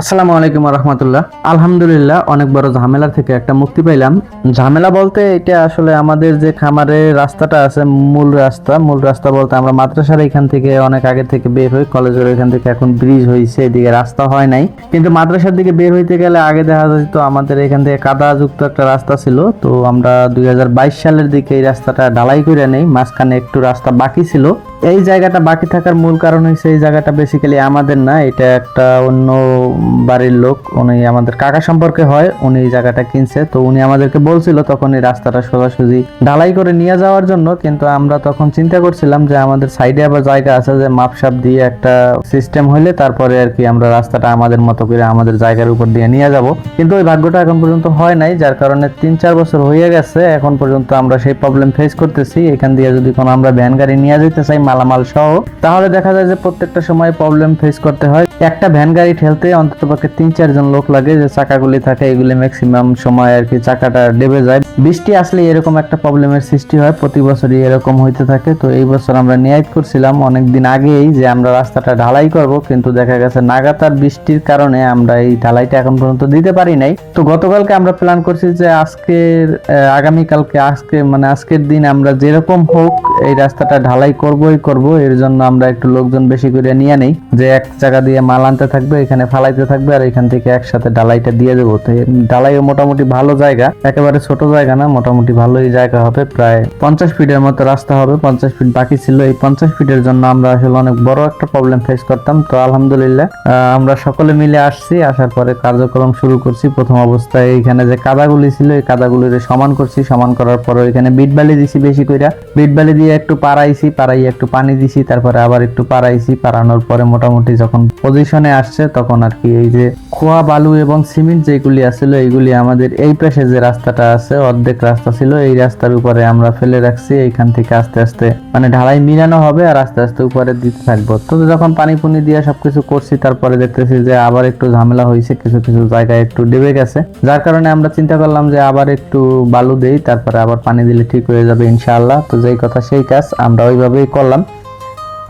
আসসালামু আলাইকুম রহমতুল্লাহ আলহামদুলিল্লাহ, অনেক বড় ঝামেলা থেকে একটা মুক্তি পাইলাম। ঝামেলা বলতে এটা আসলে আমাদের যে খামারের রাস্তাটা আছে, মূল রাস্তা। মূল রাস্তা বলতে আমরা মাদ্রাসার এখান থেকে অনেক আগে থেকে বের হই, কলেজের এখান থেকে এখন ব্রিজ হয়েছে এদিকে রাস্তা হয় নাই। কিন্তু মাদ্রাসার দিকে বের হইতে গেলে আগে দেখা যেত আমাদের এখান থেকে কাদাযুক্ত একটা রাস্তা ছিল। তো আমরা দুই হাজার বাইশ সালের দিকে এই রাস্তাটা ঢালাই করে নেই, মাঝখানে একটু রাস্তা বাকি ছিল। এই জায়গাটা বাকি থাকার মূল কারণ হচ্ছে এই জায়গাটা বেসিক্যালি আমাদের না, এটা একটা অন্য বাড়ির লোক, উনি আমাদের কাকা সম্পর্কে হয়, উনি এই জায়গাটা কিনছে। তো উনি আমাদেরকে বলছিল তখন এই রাস্তাটা সোজাসুজি ঢালাই করে নিয়ে যাওয়ার জন্য, কিন্তু আমরা তখন চিন্তা করছিলাম যে আমাদের সাইডে আবার জায়গা আছে যে মাপসাপ দিয়ে একটা সিস্টেম হইলে তারপরে আর কি আমরা রাস্তাটা আমাদের মতো করে আমাদের জায়গার উপর দিয়ে নিয়ে যাব। কিন্তু ওই ভাগ্যটা এখন পর্যন্ত হয় নাই, যার কারণে তিন চার বছর হয়ে গেছে, এখন পর্যন্ত আমরা সেই প্রবলেম ফেস করতেছি। এখান দিয়ে যদি কোনো আমরা ভ্যান গাড়ি নিয়ে যেতে চাই মালামাল সহ। তাহলে দেখা যায় যে প্রত্যেকটা সময় প্রবলেম ফেস করতে হয়। একটা ভ্যান গাড়ি ঠেলতে অন্তত পক্ষে তিন চারজন লোক লাগে যে চাকাগুলি থাকে, এগুলি ম্যাক্সিমাম সময় আর কি চাকাটা ডেবে যায়। বৃষ্টি আসলে এরকম একটা প্রবলেমের সৃষ্টি হয়, প্রতি বছরই এরকম হইতে থাকে। তো এই বছর আমরা নিয়াত করছিলাম অনেকদিন আগেই যে আমরা রাস্তাটা ঢালাই করব, কিন্তু দেখা গেছে নাগাতার বৃষ্টির কারণে আমরা এই ঢালাইটা এখন পর্যন্ত দিতে পারি নাই। তো গতকালকে আমরা প্ল্যান করছি যে আজকের আগামীকালকে আজকে মানে আজকের দিন আমরা যেরকম হোক এই রাস্তাটা ঢালাই করবই করব, এর জন্য আমরা একটু লোকজন বেশি করে নিয়ে নেই, যে এক জায়গা দিয়ে মাল আনতে থাকবে, এখানে ফালাইতে থাকবে, আর এখান থেকে একসাথে ঢালাইটা দিয়ে দেবো। তো এই ঢালাইও মোটামুটি ভালো জায়গা, একেবারে ছোট জায়গা না, মোটামুটি ভালোই জায়গা হবে, প্রায় পঞ্চাশ ফিটের মতো রাস্তা হবে, পঞ্চাশ ফিট বাকি ছিল। এই পঞ্চাশ ফিটের জন্য আমরা আসলে অনেক বড় একটা প্রবলেম ফেস করতাম। তো আলহামদুলিল্লাহ আমরা সকলে মিলে আসছি, আসার পরে কার্যক্রম শুরু করছি। প্রথম অবস্থায় এখানে যে কাদাগুলি ছিল, এই কাদাগুলির সমান করছি। সমান করার পরে এখানে বিট বালি দিছি বেশি কইরা। বিট বালি দিয়ে একটু পাড়াইছি পাড়াই একটু পানি দিছি, তারপরে আবার একটু পাড়াইছি। পাড়ানোর পরে মোটামুটি যখন পজিশনে আসছে, তখন আর কি এই যে খোয়া, বালু এবং সিমেন্ট যেগুলি আছিল, এইগুলি আমাদের এই পাশে যে রাস্তাটা আছে, অর্ধেক রাস্তা ছিল, এই রাস্তার উপরে আমরা ফেলে রাখছি, এইখান থেকে আস্তে আস্তে মানে ঢালাই মিলানো হবে আর আস্তে আস্তে উপরে দিতে থাকব। তো যখন পানি পুনি দিয়ে সবকিছু করছি, তারপরে দেখতেছি যে আবার একটু ঝামেলা হয়েছে, কিছু কিছু জায়গায় একটু ডেবে গেছে। যার কারণে আমরা চিন্তা করলাম যে আবার একটু বালু দেই, তারপরে আবার পানি দিলে ঠিক হয়ে যাবে ইনশাআল্লাহ। তো যেই কথা সেই কাজ, আমরা ওইভাবেই করলাম।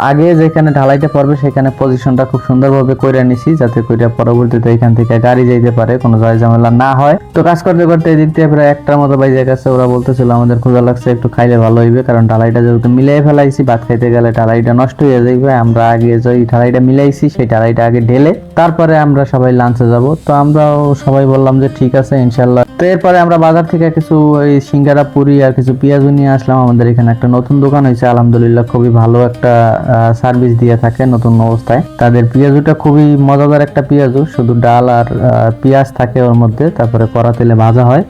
আগে যেখানে ঢালাইটা পড়বে সেখানে পজিশনটা খুব সুন্দরভাবে কইরা নিছি, যাতে কইরা পরবর্তীতে এখান থেকে গাড়ি যাইতে পারে, কোনো জয় ঝামেলা না হয়। তো কাজ করতে করতে এদিক থেকে প্রায় একটার মতো বাইজে গেছে, ওরা বলতেছিল, আমাদের ক্ষুধা লাগছে, একটু খাইলে ভালো হইবে, কারণ ঢালাইটা যেহেতু মিলাই ফেলাইছি, ভাত খাইতে গেলে ঢালাইটা নষ্ট হয়ে যাইবে, আমরা আগে যে ঢালাইটা মিলাইছি, সেই ঢালাইটা আগে ঢেলে তারপরে আমরা সবাই লাঞ্চে যাব। তো আমরাও সবাই বললাম যে, ঠিক আছে ইনশাল্লাহ তো এরপরে আমরা বাজার থেকে কিছু ওই সিঙ্গারা, পুরি আর কিছু পেঁয়াজু নিয়ে আসলাম। আমাদের এখানে একটা নতুন দোকান হয়েছে, আলহামদুলিল্লাহ খুবই ভালো একটা সার্ভিস দিয়ে থাকে নতুন অবস্থায়। তাদের পেঁয়াজুটা খুবই মজাদার একটা পেঁয়াজু, শুধু ডাল আর পেঁয়াজ থাকে ওর মধ্যে, তারপরে কড়া তেলে ভাজা হয়।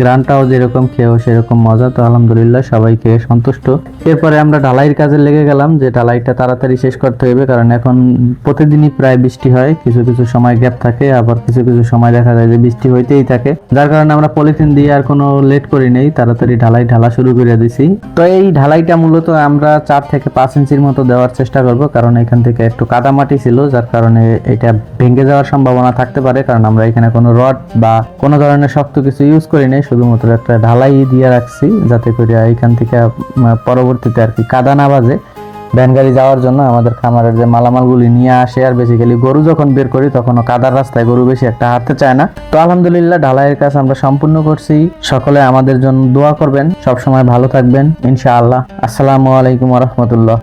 গ্রানটাও যেরকম খেয়েও সেরকম মজা। তো আলহামদুলিল্লাহ সবাই খেয়ে সন্তুষ্ট। এরপরে আমরা ঢালাইয়ের কাজে লেগে গেলাম যে ঢালাইটা তাড়াতাড়ি শেষ করতে হবে কারণ এখন প্রতিদিনই প্রায় বৃষ্টি হয়, কিছু কিছু সময় গ্যাপ থাকে, আবার কিছু কিছু সময় দেখা যায় যে বৃষ্টি হইতেই থাকে। যার কারণে আমরা পলিথিন দিয়ে আর কোনো লেট করি নেই, তাড়াতাড়ি ঢালাই ঢালা শুরু করে দিছি। তো এই ঢালাইটা মূলত আমরা চার থেকে পাঁচ ইঞ্চির মতো দেওয়ার চেষ্টা করব, কারণ এখান থেকে একটু কাদামাটি ছিল, যার কারণে এটা ভেঙে যাওয়ার সম্ভাবনা থাকতে পারে, কারণ আমরা এখানে কোনো রড বা কোনো ধরনের শক্ত কিছু ইউজ করি নাই। শুধুমাত্র একটা ঢালাই দিয়ে রাখছি, যাতে করে এখান থেকে পরবর্তীতে আর কি কাদা না বাজে। ভ্যান গাড়ি যাওয়ার জন্য আমাদের খামারের যে মালামালগুলি নিয়ে আসে, আর বেসিক্যালি গরু যখন বের করি তখন কাদার রাস্তায় গরু বেশি একটা হাঁটতে চায় না। তো আলহামদুলিল্লাহ, ঢালাইয়ের কাজ আমরা সম্পূর্ণ করছি। সকলে আমাদের জন্য দোয়া করবেন। সবসময় ভালো থাকবেন। ইনশাআল্লাহ। আসসালামু আলাইকুম রহমতুল্লাহ।